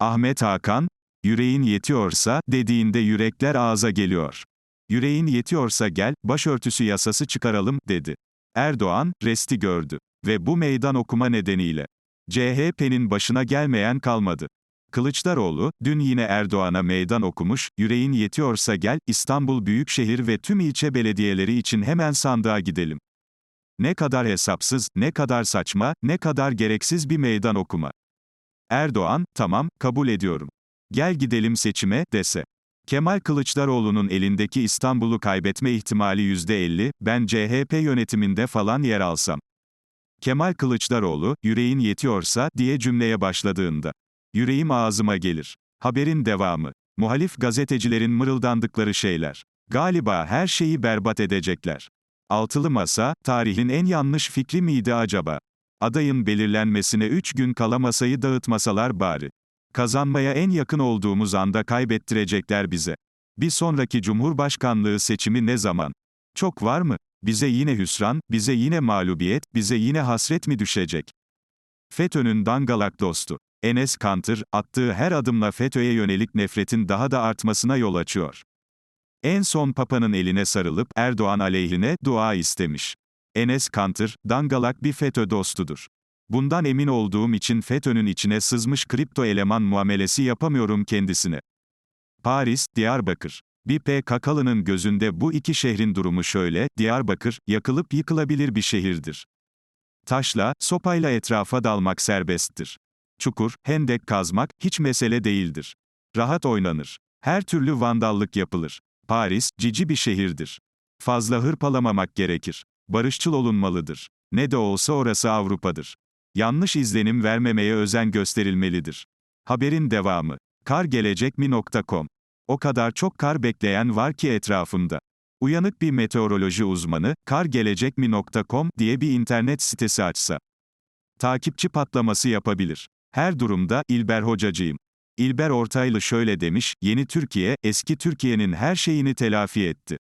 Ahmet Hakan, yüreğin yetiyorsa, dediğinde yürekler ağza geliyor. Yüreğin yetiyorsa gel, başörtüsü yasası çıkaralım, dedi. Erdoğan, resti gördü. Ve bu meydan okuma nedeniyle. CHP'nin başına gelmeyen kalmadı. Kılıçdaroğlu, dün yine Erdoğan'a meydan okumuş, yüreğin yetiyorsa gel, İstanbul Büyükşehir ve tüm ilçe belediyeleri için hemen sandığa gidelim. Ne kadar hesapsız, ne kadar saçma, ne kadar gereksiz bir meydan okuma. Erdoğan, tamam, kabul ediyorum. Gel gidelim seçime, dese. Kemal Kılıçdaroğlu'nun elindeki İstanbul'u kaybetme ihtimali %50, ben CHP yönetiminde falan yer alsam. Kemal Kılıçdaroğlu, yüreğin yetiyorsa, diye cümleye başladığında. Yüreğim ağzıma gelir. Haberin devamı. Muhalif gazetecilerin mırıldandıkları şeyler. Galiba her şeyi berbat edecekler. Altılı masa, tarihin en yanlış fikri miydi acaba? Adayın belirlenmesine 3 gün kala masayı dağıtmasalar bari. Kazanmaya en yakın olduğumuz anda kaybettirecekler bize. Bir sonraki Cumhurbaşkanlığı seçimi ne zaman? Çok var mı? Bize yine hüsran, bize yine mağlubiyet, bize yine hasret mi düşecek? FETÖ'nün dangalak dostu. Enes Kanter, attığı her adımla FETÖ'ye yönelik nefretin daha da artmasına yol açıyor. En son Papa'nın eline sarılıp Erdoğan aleyhine dua istemiş. Enes Kanter, dangalak bir FETÖ dostudur. Bundan emin olduğum için FETÖ'nün içine sızmış kripto eleman muamelesi yapamıyorum kendisine. Paris, Diyarbakır. Bir PKK'lının gözünde bu iki şehrin durumu şöyle, Diyarbakır, yakılıp yıkılabilir bir şehirdir. Taşla, sopayla etrafa dalmak serbesttir. Çukur, hendek kazmak, hiç mesele değildir. Rahat oynanır. Her türlü vandallık yapılır. Paris, cici bir şehirdir. Fazla hırpalamamak gerekir. Barışçıl olunmalıdır. Ne de olsa orası Avrupa'dır. Yanlış izlenim vermemeye özen gösterilmelidir. Haberin devamı. Kargelecekmi.com O kadar çok kar bekleyen var ki etrafımda. Uyanık bir meteoroloji uzmanı, kargelecekmi.com diye bir internet sitesi açsa. Takipçi patlaması yapabilir. Her durumda, İlber Hocacıyım. İlber Ortaylı şöyle demiş, yeni Türkiye, eski Türkiye'nin her şeyini telafi etti.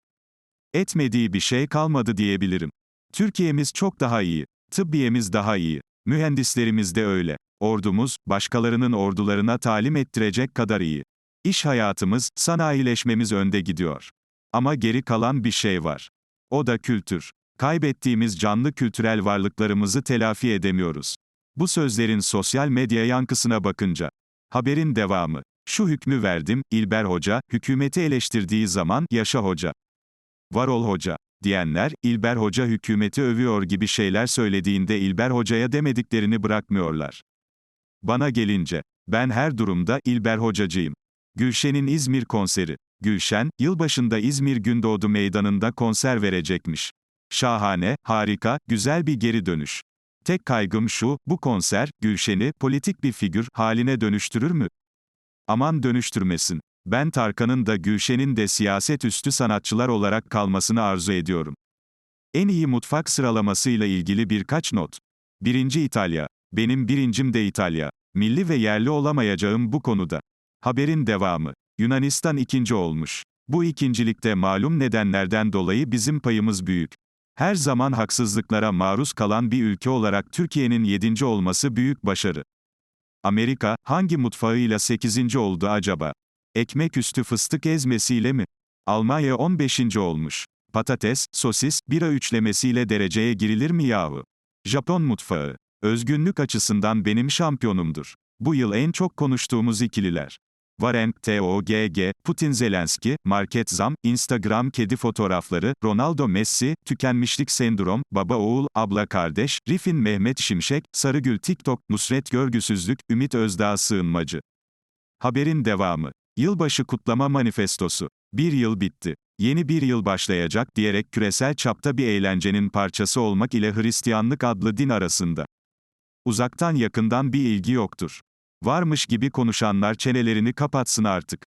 Etmediği bir şey kalmadı diyebilirim. Türkiye'miz çok daha iyi. Tıbbiyemiz daha iyi. Mühendislerimiz de öyle. Ordumuz, başkalarının ordularına talim ettirecek kadar iyi. İş hayatımız, sanayileşmemiz önde gidiyor. Ama geri kalan bir şey var. O da kültür. Kaybettiğimiz canlı kültürel varlıklarımızı telafi edemiyoruz. Bu sözlerin sosyal medya yankısına bakınca. Haberin devamı. Şu hükmü verdim, İlber Hoca, hükümeti eleştirdiği zaman, yaşa hoca. Varol hoca. Diyenler, İlber Hoca hükümeti övüyor gibi şeyler söylediğinde İlber Hoca'ya demediklerini bırakmıyorlar. Bana gelince, ben her durumda İlber Hocacıyım. Gülşen'in İzmir konseri. Gülşen, yılbaşında İzmir Gündoğdu Meydanı'nda konser verecekmiş. Şahane, harika, güzel bir geri dönüş. Tek kaygım şu, bu konser, Gülşen'i, politik bir figür, haline dönüştürür mü? Aman dönüştürmesin. Ben Tarkan'ın da Gülşen'in de siyaset üstü sanatçılar olarak kalmasını arzu ediyorum. En iyi mutfak sıralamasıyla ilgili birkaç not. Birinci İtalya. Benim birincim de İtalya. Milli ve yerli olamayacağım bu konuda. Haberin devamı. Yunanistan ikinci olmuş. Bu ikincilikte malum nedenlerden dolayı bizim payımız büyük. Her zaman haksızlıklara maruz kalan bir ülke olarak Türkiye'nin 7. olması büyük başarı. Amerika, hangi mutfağıyla 8. oldu acaba? Ekmek üstü fıstık ezmesiyle mi? Almanya 15. olmuş. Patates, sosis, bira üçlemesiyle dereceye girilir mi yahu? Japon mutfağı. Özgünlük açısından benim şampiyonumdur. Bu yıl en çok konuştuğumuz ikililer. Varenk, TOGG, Putin Zelenski, market zam, Instagram kedi fotoğrafları, Ronaldo Messi, tükenmişlik sendrom, baba oğul, abla kardeş, Rifin Mehmet Şimşek, Sarıgül TikTok, Nusret Görgüsüzlük, Ümit Özdağ Sığınmacı. Haberin devamı. Yılbaşı kutlama manifestosu. Bir yıl bitti. Yeni bir yıl başlayacak diyerek küresel çapta bir eğlencenin parçası olmak ile Hristiyanlık adlı din arasında. Uzaktan yakından bir ilgi yoktur. Varmış gibi konuşanlar çenelerini kapatsın artık.